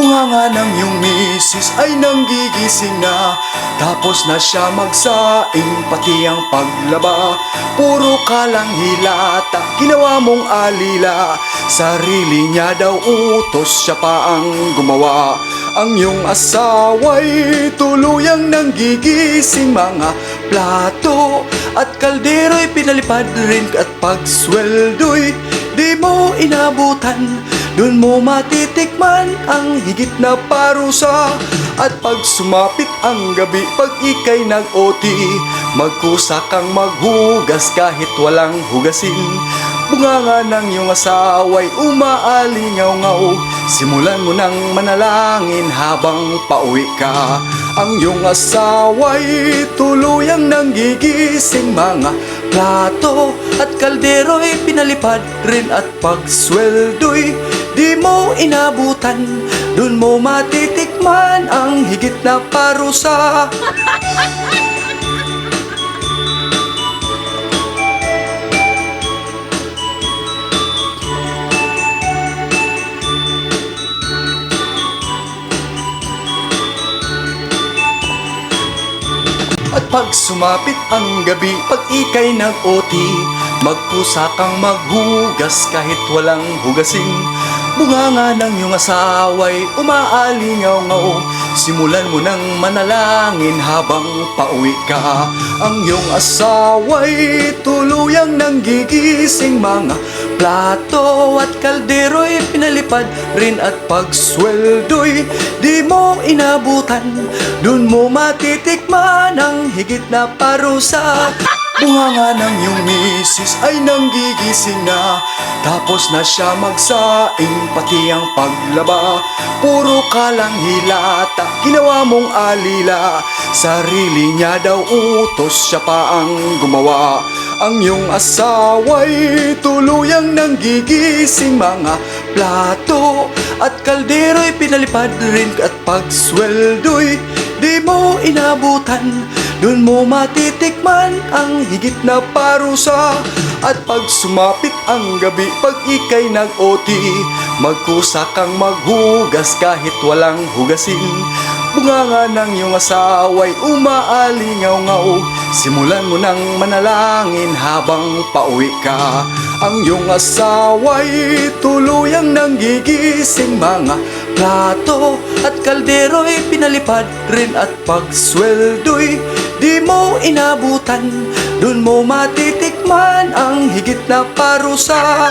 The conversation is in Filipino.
Bunganga ng iyong misis ay nanggigising na. Tapos na siya magsaing pati ang paglaba. Puro ka lang hilata, ginawa mong alila. Sarili niya daw utos, siya pa ang gumawa. Ang iyong asawa'y tuluyang nanggigising Mga plato at kaldero'y pinalipad rin At pagsweldo'y di mo inabutan Doon mo matitikman ang higit na parusa. At pag sumapit ang gabi pag ikay nag-OT Magkusa kang maghugas kahit walang hugasin. Bunganga ng iyong asawa'y umaalingaw-ngaw. Simulan mo nang manalangin habang pauwi ka. Ang iyong asawa'y tuluyang nanggigising Mga plato. At kaldero'y pinalipad rin At pagsweldo'y di mo inabutan Doon mo matitikman ang higit na parusa. At pag sumapit ang gabi, pag ikay nag-OT Magpusa kang maghugas kahit walang hugasin. Bunganga ng iyong asawa'y umaalingaw-ngaw Simulan mo nang manalangin habang pauwi ka. Ang iyong asawa'y tuluyang nanggigising Mga plato at kaldero'y pinalipad rin At pagsweldo'y di mo inabutan. Doon mo matitikman ang higit na parusa Bunganga ng iyong misis ay nanggigising na. Tapos na siya magsaing pati ang paglaba. Puro ka lang hilata, ginawa mong alila. Sarili niya daw utos, siya pa ang gumawa. Ang iyong asawa'y tuluyang nanggigising Mga plato at kaldero'y pinalipad rin At pagsweldo'y di mo inabutan doon mo matitikman ang higit na parusa. At pag sumapit ang gabi pag ikay nag-OT Magkusa kang maghugas kahit walang hugasin. Bunganga ng iyong asawa'y umaalingaw-ngaw. Simulan mo nang manalangin habang pauwi ka. Ang iyong asawa'y tuluyang nanggigising Mga plato at kaldero'y pinalipad rin At pagsweldo'y di mo inabutan Doon mo matitikman ang higit na parusa